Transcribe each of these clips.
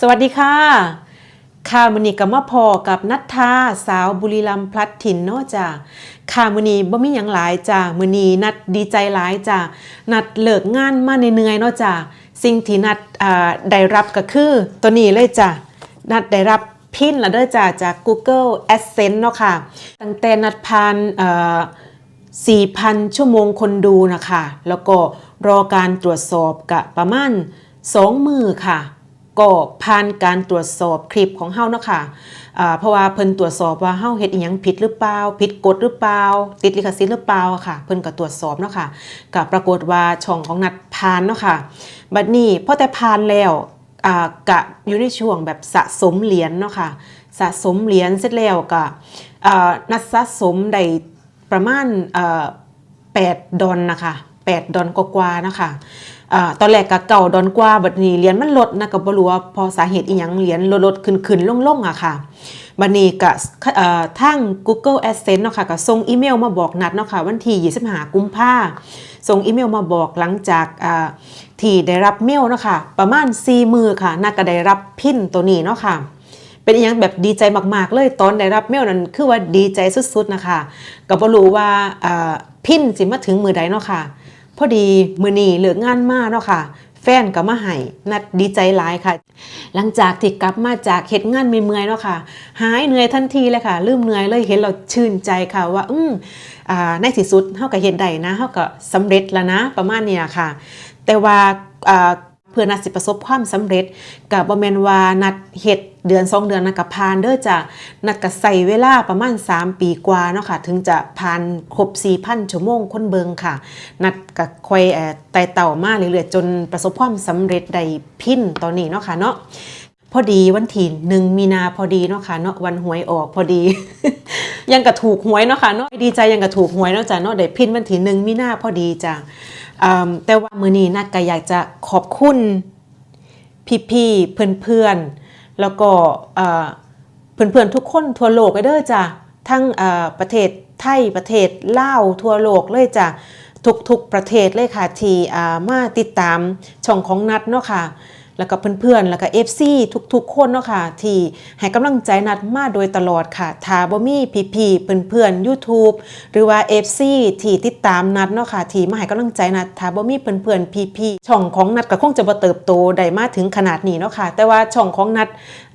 สวัสดีค่ะค่ะมือนี้กับมาพอกับนัทธาสาวบุรีรัมย์พลัดถิ่นเนาะจ้ะค่ะมือนี้บ่มีหยังหลายจ้ะมือนีนัดดีใจหลายจ้ะนัดเลิกงานมาเหนื่อยเนาะจ้ะสิ่งที่นัดได้รับก็คือตัวนี้เลยจ้ะนัดได้รับพินละเด้อจ้ะจาก Google Adsense เนาะค่ะ ตั้งแต่นัดผ่านเอ่อ4,000 ชั่วโมงคนดูนะคะ แล้วก็รอการตรวจสอบกะประมาณ 2 มือค่ะ ก็ผ่านการตรวจสอบคลิปของเฮาเนาะค่ะอ่าเพราะว่าเพิ่นตรวจสอบว่าเฮาเฮ็ดอีหยังผิดหรือเปล่าผิดกฎหรือเปล่า ติดลิขสิทธิ์หรือเปล่าค่ะ เพิ่นก็ตรวจสอบเนาะค่ะก็ปรากฏว่าช่องของนัดผ่านเนาะค่ะบัดนี้พอแต่ผ่านแล้วกะอยู่ในช่วงแบบสะสมเหรียญเนาะค่ะสะสมเหรียญเสร็จแล้วก็นัดสะสมได้ประมาณ8ดอนนะคะ8ดอนกว่าๆนะคะ ตอนแรกก็เก่าดอนกว่าบัดนี้เหรียญมันลดนะก็บ่รู้ว่าพอสาเหตุอีหยังเหรียญลดลดขึ้นขึ้นลงลงๆอะค่ะบัดนี้ก็เอ่อทาง Google Adsense เนาะค่ะก็ส่งอีเมลมาบอกนัดเนาะค่ะวันที่25กุมภาส่งอีเมลมาบอกหลังจากอ่าที่ได้รับเมลเนาะค่ะประมาณ4มือค่ะน่าก็ได้รับพินตัวนี้เนาะค่ะเป็นอหยังแบบดีใจมาก ๆ เลยตอนได้รับเมลนั้นคือว่าดีใจสุด ๆ นะคะก็บ่รู้ว่าอ่าพินสิมาถึงมือใดเนาะค่ะ พอดีมือนี้เลิกงานมากเนาะค่ะ แฟนก็มาให้นัดดีใจหลายค่ะ หลังจากที่กลับมาจากเฮ็ดงานเมื่อยเนาะค่ะ หายเหนื่อยทันทีเลยค่ะลืมเหนื่อยเลยเห็นเราชื่นใจค่ะว่า อืมอ่าในที่สุดเฮาก็เฮ็ดได้นะเฮาก็สำเร็จแล้วนะประมาณนี้ค่ะ แต่ว่าอ่าเพื่อนัดสิประสบความสำเร็จกับบ่แมนว่านัดเฮ็ด เดือน2เดือนนะกับผ่านเด้อจะนักใส่เวลาประมาณ 3 ปีกว่าเนาะค่ะถึงจะผ่านครบ4,000ชั่วโมงคนเบิงค่ะ นัดก็ค่อยไต่เต่ามาเรื่อยๆจนประสบความสำเร็จได้พินตอนนี้เนาะค่ะเนาะพอดีวันที่หนึ่งมีนาพอดีเนาะค่ะเนาะวันหวยออกพอดี ยังกระถูกหวยเนาะค่ะเนาะดีใจยังกระถูกหวยเนาะจ้ะเนาะได้พินวันที่หนึ่งมีนาพอดีจ้ะแต่ว่ามือนี้นัดก็อยากจะขอบคุณพี่ๆเพื่อนๆ แล้วก็เอ่อเพื่อนๆทุกคนทั่วโลกเลยเด้อจ้ะทั้งประเทศไทยประเทศลาวทั่วโลกเลยจ้ะทุกๆประเทศเลยค่ะที่มาติดตามช่องของนัดเนาะค่ะ แล้วก็เพื่อนๆ แล้วก็ FC ทุกๆ คนเนาะค่ะ ที่ให้กำลังใจนัดมาโดยตลอดค่ะถ้าบ่มีพี่ๆเพื่อนๆ YouTube หรือว่า FC ที่ติดตามนัดเนาะค่ะ ที่มาให้กำลังใจนัดถ้าบ่มีเพื่อนๆพี่ๆช่องของนัดก็คงจะบ่เติบโตได้มาถึงขนาดนี้เนาะค่ะ แต่ว่าช่องของนัด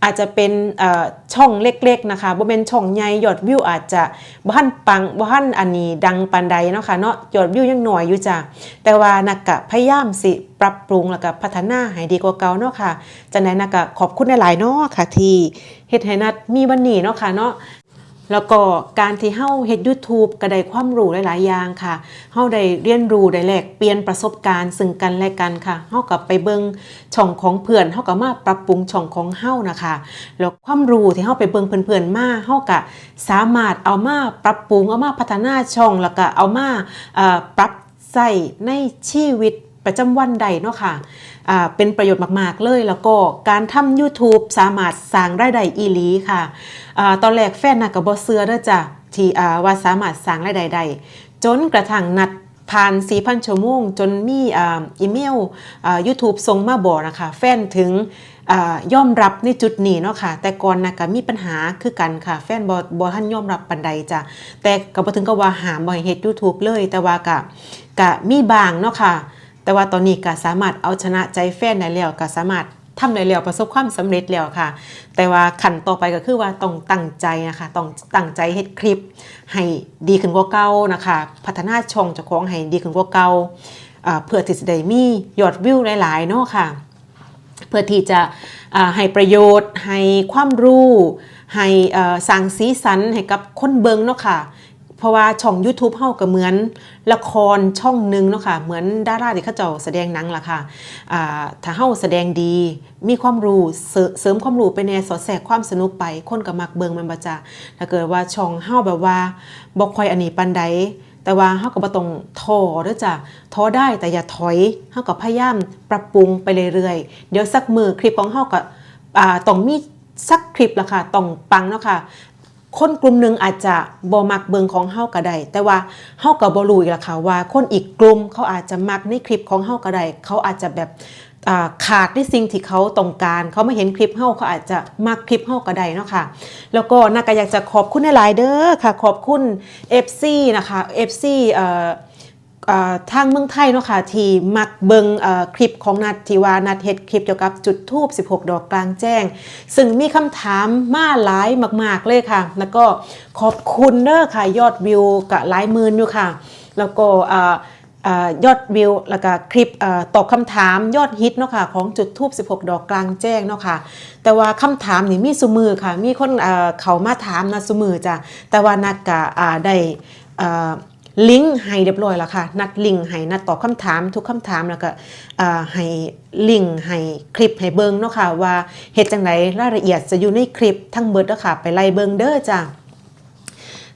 อาจจะเป็นเอ่อช่องเล็กๆนะคะบ่เป็นช่องใหญ่ยอดวิวอาจจะบ่ทันปังบ่ทันอันนี้ดังปานใดเนาะค่ะเนาะยอดวิวยังหน้อยอยู่จ้ะแต่ว่านักกะพยายามสิปรับปรุงแล้วก็พัฒนาให้ดีกว่าเก่าเนาะค่ะจังได๋นักกะขอบคุณหลายๆเนาะค่ะ ที่เฮ็ดให้นัดมีวันนี้เนาะค่ะเนาะแล้วก็การที่เฮาเฮ็ด YouTube ก็ได้ความรู้หลายๆอย่างค่ะเฮาได้เรียนรู้ได้แลกเปลี่ยนประสบการณ์ซึ่งกันและกันค่ะเฮาก็ไปเบิ่งช่องของเพื่อนเฮาก็มาปรับปรุงช่องของเฮานะคะแล้วความรู้ที่เฮาไปเบิ่งเพื่อนๆมาเฮาก็สามารถเอามาปรับปรุงเอามาพัฒนาช่องแล้วก็เอามาปรับใส่ในชีวิต ประจำวันใดเนาะค่ะอ่าเป็นประโยชน์มาก ๆ เลย แล้วก็การทำ YouTube สามารถสร้างรายได้อีลีค่ะอตอนแรกแฟนน่ะกับบอเสือเด้อจ้ะที่ว่าสามารถสร้างรายได้ได้จนกระทั่งนัดผ่าน4,000ชั่วโมง จนมีอีเมลอ่า YouTube ส่งมาบอกนะคะ แฟนถึงอ่อมรับในจุดนี้เนาะค่ะ แต่ก่อนนะก็มีปัญหาคือกันค่ะ แฟนบอบอท่านย่อมรับปันใดจ้ะแต่ก็บ่ถึงกับว่าหามบ่ให้เฮ็ด YouTube เลย แต่ว่ากะกะมีบางเนาะค่ะ แต่ว่าตอนนี้ก็สามารถเอาชนะใจแฟนได้แล้วก็สามารถทำได้แล้วประสบความสำเร็จแล้วค่ะ แต่ว่าขั้นต่อไปก็คือว่าต้องตั้งใจนะคะต้องตั้งใจเฮ็ดคลิป ให้ดีขึ้นกว่าเก่านะคะ พัฒนาช่องเจ้าของให้ดีขึ้นกว่าเก่าเพื่อที่จะได้มียอดวิวหลายๆเนาะค่ะ เพื่อที่จะให้ประโยชน์ ให้ความรู้ ให้เอ่อสร้างสีสันให้กับคนเบิงเนาะค่ะ เพราะว่าช่อง YouTube เฮาก็เหมือนละครช่องหนึ่งเนาะค่ะเหมือนดาราที่เขาเจ้าแสดงหนังล่ะค่ะอ่าถ้าเฮาแสดงดี มีความรู้เสริมความรู้ไปในสอดแทรกความสนุกไป คนก็มักเบิงมันบ่จ้ะถ้าเกิดว่าช่องเฮาแบบว่าบ่ค่อยอันนี้ปานใดแต่ว่าเฮาก็บ่ต้องท้อเด้อจ้ะท้อได้แต่อย่าถอยเฮาก็พยายามปรับปรุงไปเรื่อยๆ เดี๋ยวสักมือคลิปของเฮาก็อ่าต้องมีสักคลิปละค่ะต้องปังเนาะค่ะ คนกลุ่มหนึ่งอาจจะบ่มักเบิงของเฮาก็ได้แต่ว่าเฮาก็บ่รู้อีกล่ะค่ะว่า คนอีกกลุ่มเขาอาจจะมักในคลิปของเฮาก็ได้เขาอาจจะแบบอ่าขาดในสิ่งที่เขาต้องการ เขาไม่เห็นคลิปเฮาเขาอาจจะมักคลิปเฮาก็ได้เนาะค่ะ แล้วก็น่าก็อยากจะขอบคุณหลายเด้อค่ะ ขอบคุณ FC นะคะ FC เอ่อเอ่อ ทางเมืองไทยเนาะค่ะที่มักเบิงคลิปของนัดที่ว่านัดเฮ็ดคลิปเกี่ยวกับจุดทูบ16 ดอกกลางแจ้ง ซึ่งมีคำถามมาหลายมาก ๆ เลยค่ะ แล้วก็ขอบคุณเด้อค่ะยอดวิวกับหลายหมื่นอยู่ค่ะ แล้วก็ยอดวิวแล้วก็คลิปอตอบคำถามยอดฮิตเนาะค่ะของจุดทูบ16 ดอกกลางแจ้งเนาะค่ะแต่ว่าคำถามนี่มีสุมือค่ะ มีคนเขามาถามนะสุมือจ้ะแต่ว่านัดกะอ่าได้อ่อ ลิงก์ให้เรียบร้อยแล้วค่ะ นัดลิงก์ให้นัดตอบคำถามทุกคำถามแล้วก็อ่าให้ลิงก์ให้คลิปให้เบิงเนาะค่ะ ว่าเหตุจังไดรายละเอียดจะอยู่ในคลิปทั้งเบิดเนาะค่ะ ไปไล่เบิงเด้อจ้ะ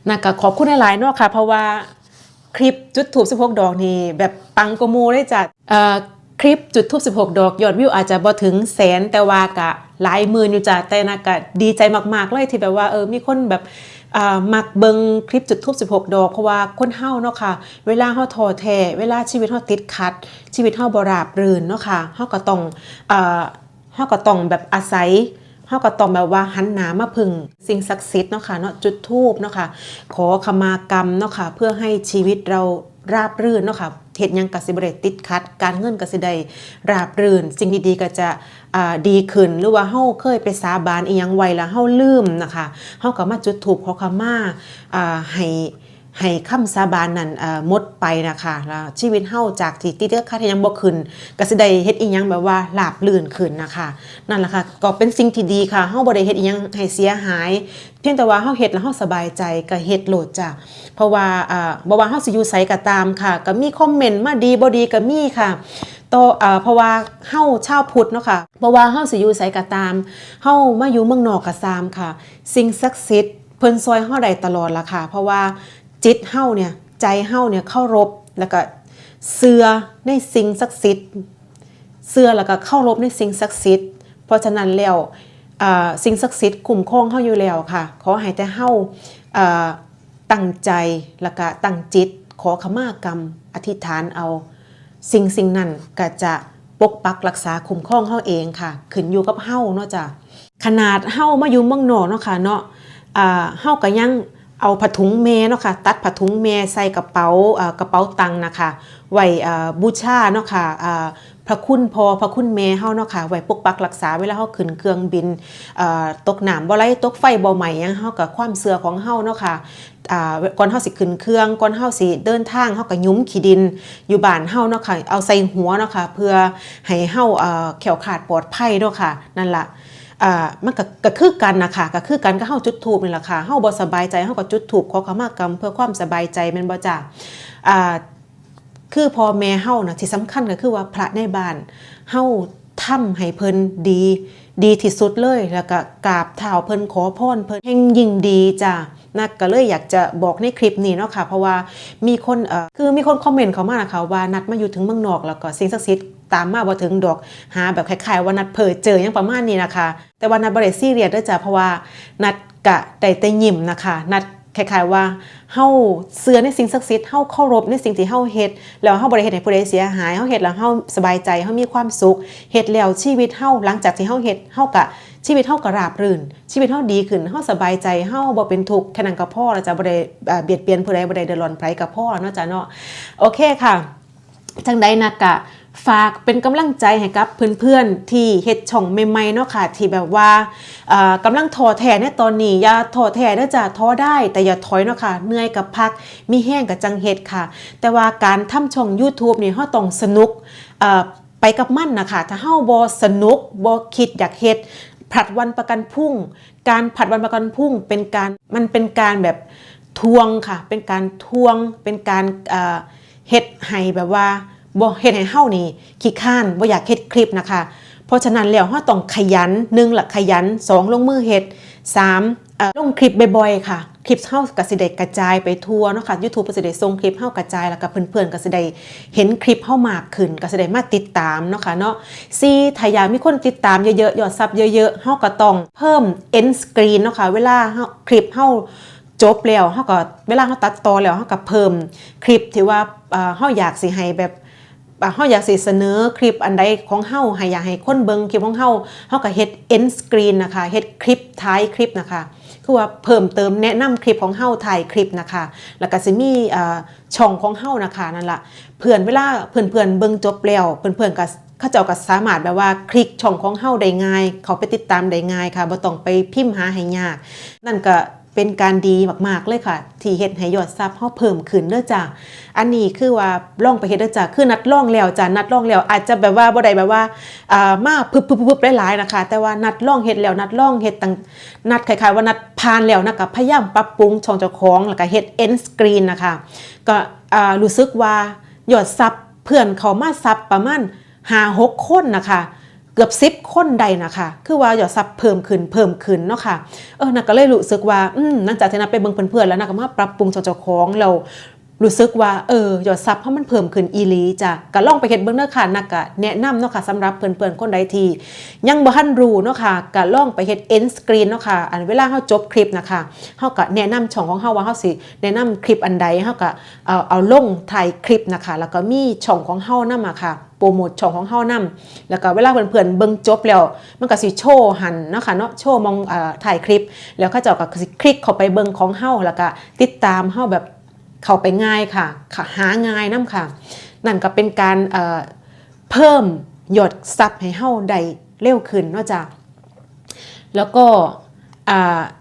นัดก็ขอบคุณหลายๆเนาะค่ะ เพราะว่าคลิปจุดถูก16ดอกนี่แบบปังกมูเลยจ้ะเอ่อคลิปจุดทูบ16 ดอก ยอดวิวอาจจะบ่ถึงแสนแต่ว่ากะหลายหมื่นอยู่จ้ะแต่นัดก็ดีใจมากๆเลยที่แบบว่าเออมีคนแบบ มักเบิงคลิปจุดทูบ16 ดอก เพราะว่าคนเฮาเนาะค่ะ เวลาเฮาท้อแท้เวลาชีวิตเฮาติดขัด ชีวิตเฮาบ่ราบรื่นเนาะค่ะเฮาก็ต้องอ่าเฮาก็ต้องแบบอาศัย เฮาก็ต้องแบบว่าหันหนามาพึ่งสิ่งศักดิ์สิทธิ์เนาะค่ะเนาะจุดทูบเนาะค่ะขอขมากรรมเนาะค่ะเพื่อให้ชีวิตเราราบรื่นเนาะค่ะเฮ็ดหยังกสิบ่ได้ติดขัด การเงินกสิได้ราบรื่น สิ่งดีๆก็จะดีขึ้นหรือว่าเฮาเคยไปสาบานอียังไวแล้วเฮาลืมนะคะเฮาก็มาจุดธูปขอขมาอ่าให้ ให้คำสาบานนั้นหมดไปนะคะแล้วชีวิตเฮาจากที่ติดขัดที่ยังบ่ขึ้นก็สิได้เฮ็ดอีหยังแบบว่าราบรื่นขึ้นนะคะ นั่นแหละค่ะก็เป็นสิ่งที่ดีค่ะเฮาบ่ได้เฮ็ดอีหยังให้เสียหาย เพียงแต่ว่าเฮาเฮ็ดแล้วเฮาสบายใจก็เฮ็ดโหลดจ้ะเพราะว่าอ่าบ่ว่าเฮาสิอยู่ไสก็ตามค่ะ ก็มีคอมเมนต์มาดีบ่ดีก็มีค่ะโตอ่าเพราะว่าเฮาชาวพุทธเนาะค่ะเพราะว่าเฮาสิอยู่ไสก็ตามเฮามาอยู่เมืองนอกก็ตามค่ะ สิ่งศักดิ์สิทธิ์เพิ่นซอยเฮาได้ตลอดล่ะค่ะ เพราะว่า จิตเฮาเนี่ยใจเฮาเนี่ยเคารพแล้วก็เชื่อในสิ่งศักดิ์สิทธิ์เสือแล้วก็เข้ารบในสิ่งศักดิ์สิทธิ์เพราะฉะนั้นแล้วสิ่งศักดิ์สิทธิ์คุ้มครองเฮาอยู่แล้วค่ะ ขอให้แต่เฮาอ่าตั้งใจแล้วก็ตั้งจิต ขอขมากรรม อธิษฐานเอา สิ่งสิ่งนั้นก็จะปกปักรักษาคุ้มครองเฮาเองค่ะขึ้นอยู่กับเฮาเนาะจ้ะขนาดเฮามาอยู่เมืองนอกเนาะค่ะเนาะอ่าเฮาก็ยัง เอาผ้าถุงแม่เนาะค่ะตัดผ้าถุงแม่ใส่กระเป๋ากระเป๋าตังนะคะไว้บูชาเนาะค่ะอ่าพระคุณพอพระคุณแม่เฮาเนาะค่ะไว้ปกปักรักษาเวลาเฮาขึ้นเครื่องบินตกหน้ำบ่ไหลตกไฟบ่ไหม้หยังเฮากับความเชื่อของเฮาเนาะค่ะอ่าก่อนเฮาสิขึ้นเครื่องก่อนเฮาสิเดินทางเฮาก็ยุ้มขี้ดิน อยู่บ้านเฮาเนาะค่ะเอาใส่หัวเนาะค่ะเพื่อให้เฮาแขวขาดปลอดภัยเนาะค่ะนั่นล่ะ อ่ามันก็ก็คือกันนะคะก็คือกันก็เฮาจุดทูบนี่แหละค่ะเฮาบ่สบายใจเฮาก็จุดทูบขอขมากรรมเพื่อความสบายใจแม่นบ่จ้าอ่าคือพ่อแม่เฮานะที่สำคัญก็คือว่าพระในบ้านเฮาทำให้เพิ่นดี ดีที่สุดเลยแล้วก็กราบเท้าเพิ่นขอพรเพิ่นแห่งยิ่งดีจ้านักก็เลยอยากจะบอกในคลิปนี้เนาะค่ะเพราะว่ามีคนเอ่อคือมีคนคอมเมนต์เข้ามานะคะว่านัดมาอยู่ถึงเมืองนอกแล้วก็สิ่งศักดิ์สิทธิ์ ตามมาบ่ถึงดอกหาแบบคล้ายๆว่านัดเผยเจอยังประมาณนี้นะคะ แต่ว่านัดบ่ได้ซีเรียสเด้อจ้ะเพราะว่านัดกะได้แต่ยิ้มนะคะ นัดคล้ายๆว่าเฮาเชื่อในสิ่งศักดิ์สิทธิ์เฮาเคารพในสิ่งที่เฮาเฮ็ดแล้วเฮาบ่ได้เฮ็ดให้ผู้ใดเสียหายเฮาเฮ็ดแล้วเฮาสบายใจเฮามีความสุขเฮ็ดแล้วชีวิตเฮาหลังจากที่เฮาเฮ็ดเฮากะชีวิตเฮาก็ราบรื่น ชีวิตเฮาดีขึ้นเฮาสบายใจเฮาบ่เป็นทุกข์แค่นั้นก็พอแล้วจ้ะบ่ได้อ่าเบียดเบียนผู้ใดบ่ได้เดือดร้อนไผก็พอเนาะจ้ะเนาะโอเคค่ะจังใดนักกะ ฝากเป็นกำลังใจให้กับเพื่อนๆ ที่เฮ็ดช่องใหม่ๆเนาะค่ะ ที่แบบว่ากำลังท้อแท้ในตอนนี้อย่าท้อแท้เด้อจ้ะท้อได้แต่อย่าถอยเนาะค่ะเหนื่อยกับพักมีแห้งกับจังเฮ็ดค่ะ แต่ว่าการทำช่อง YouTube นี่เฮาต้องสนุกไปกับมันนะคะถ้าเฮาบ่สนุกบ่คิดอยากเฮ็ดผลัดวันประกันพรุ่ง การผลัดวันประกันพรุ่งเป็นการมันเป็นการแบบทวงค่ะ เป็นการทวงเป็นการเอ่อเฮ็ดให้แบบว่า บ่เฮ็ดให้เฮานี่ขี้ข้านบ่อยากเฮ็ดคลิปนะคะ เพราะฉะนั้นแล้วเฮาต้องขยันหนึ่งละขยันสองลงมือเฮ็ดสามอ่อลงคลิปบ่อยๆค่ะ คลิปเฮาก็สิได้กระจายไปทั่วเนาะค่ะ YouTube ก็สิได้ส่งคลิปเฮากระจายแล้วก็เพื่อนๆก็สิได้เห็นคลิปเฮามากขึ้นก็สิได้มาติดตามเนาะค่ะเนาะซีถ้าอยากมีคนติดตามเยอะๆยอดซับเยอะๆเฮาก็ต้องเพิ่ม end screen เนาะค่ะเวลาเฮาคลิปเฮาจบแล้วเฮาก็เวลาเฮาตัดต่อแล้วเฮาก็เพิ่มคลิปที่ว่าเอ่อเฮาอยากสิให้แบบ เฮาอยากสิเสนอคลิปอันใดของเฮาให้อยากให้คนเบิ่งคลิปของเฮาเฮาก็เฮ็ด end screen นะคะเฮ็ดคลิปท้ายคลิปนะคะคือว่าเพิ่มเติมแนะนำคลิปของเฮาถ่ายคลิปนะคะ แล้วก็สิมีช่องของเฮานะคะนั่นละเพื่อนเวลาเพื่อนๆเบิ่งจบแล้วเพื่อนๆก็เขาเจ้าก็สามารถแบบว่าคลิกช่องของเฮาได้ง่าย เขาไปติดตามได้ง่ายค่ะบ่ต้องไปพิมพ์หาให้ยาก นั่นก็ เป็นการดีมากๆเลยค่ะ ที่เฮ็ดให้ยอดซับเฮาเพิ่มขึ้นเด้อจ้ะอันนี้คือว่าล่องไปเฮ็ดเด้อจ้ะคือนัดล่องแล้วจ้ะนัดล่องแล้ว อาจจะแบบว่าบ่ได้แบบว่าอ่ามาพึบๆๆหลายๆนะคะ แต่ว่านัดล่องเฮ็ดแล้วนัดล่องเฮ็ดตั้งนัดคล้ายๆว่านัดผ่านแล้วนะก็พยายามปรับปรุงช่องเจ้าของแล้วก็เฮ็ด end screen นะคะ ก็อ่ารู้สึกว่ายอดซับเพื่อนเขามาซับประมาณ5-6คนนะคะ กือบซิบคนใดนะคะคือว่ายอดซับเพิ่มขึ้นเพิ่มขึ้นเนาะค่ะเออนักก็เลยรู้สึกว่าอืมหลังจากที่นักไปเบิ่งเพื่อนๆแล้วนักก็มาปรับปรุงเจ้าของเรา รู้สึกว่าเออยอดซับเพราะมันเพิ่มขึ้นอีลีจ้ะก็ลองไปเฮ็ดเบิ่งเด้อค่ะนักก็แนะนำเนาะค่ะสำหรับเพื่อนๆคนใดทียังบ่ทันรู้เนาะค่ะก็ลองไปเฮ็ด end screen เนาะค่ะอันเวลาเฮาจบคลิปนะคะเฮาก็แนะนำช่องของเฮาว่าเฮาสิแนะนำคลิปอันใดเฮาก็เอาเอาลงถ่ายคลิปนะคะ แล้วก็มีช่องของเฮานำอะค่ะโปรโมทช่องของเฮานำแล้วก็เวลาเพื่อนๆเบิ่งจบแล้ว มันก็สิโชว์หันเนาะค่ะเนาะโชว์มองอ่อถ่ายคลิป แล้วเขาเจ้าก็สิคลิกเข้าไปเบิ่งของเฮาแล้วก็ติดตามเฮาแบบ เข้าไปง่ายค่ะ หาง่ายนํค่ะ นั่นก็เป็นการเเพิ่มหยดซับให้เฮาได้เร็วขึ้นนาะจ้ะแล้วก็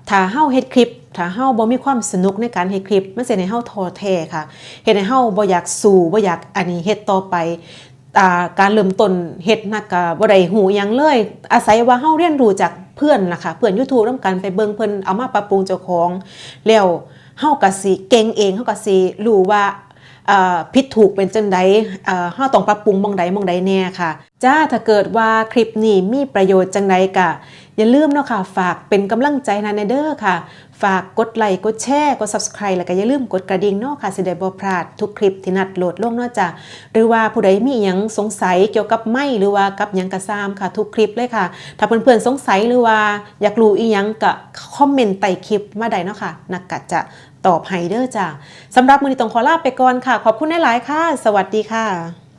ถ้าเฮาเฮ็ดคลิปถ้าเฮาบ่มีความสนุกในการเฮ็ดคลิปมันสิให้เฮาท้อแท้ค่ะเฮ็ดให้เฮาบ่อยากสู้บ่อยากอันนี้เฮ็ดต่อไปาการเริ่มต้นเฮ็ดนักก็บ่ได้หูหยังเลย อาศัยว่าเฮาเรียนรู้จากเพื่อนล่ะค่ะเพื่อน YouTube นำกันไปเบิ่งเพิ่นเอามาปรับปรุงเจ้าของแล้ว เฮาก็สิเก่งเองเฮาก็สิรู้ว่าผิดถูกเป็นจังใดเฮาต้องปรับปรุงมองใดมองใดแน่ค่ะ จ้าถ้าเกิดว่าคลิปนี้มีประโยชน์จังใดกะ อย่าลืมเนาะค่ะ ฝากเป็นกำลังใจนะในเด้อค่ะ ฝากกดไลค์กดแชร์กด Subscribe แล้วก็อย่าลืมกดกระดิ่งเนาะค่ะสิได้บ่พลาดทุกคลิปที่นัดโหลดลงเนาะจ้ะหรือว่าผู้ใดมีหยังสงสัยเกี่ยวกับไม้หรือว่ากับหยังกระซามค่ะ ทุกคลิปเลยค่ะ ถ้าเพื่อนๆสงสัยหรือว่าอยากรู้อีหยังก็คอมเมนต์ใต้คลิปมาได้เนาะค่ะนักกะจะ ตอบไฮเดอร์จ้ะสำหรับมือนีตรงขอลาไปก่อนค่ะ ขอบคุณหลายๆค่ะ สวัสดีค่ะ